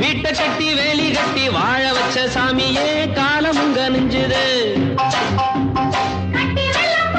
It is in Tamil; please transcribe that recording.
விட்டு காட்டு வேலி கட்டி வாழ வச்ச சாமியே காலமுங்க நெஞ்சுது. கட்டி வெள்ளம்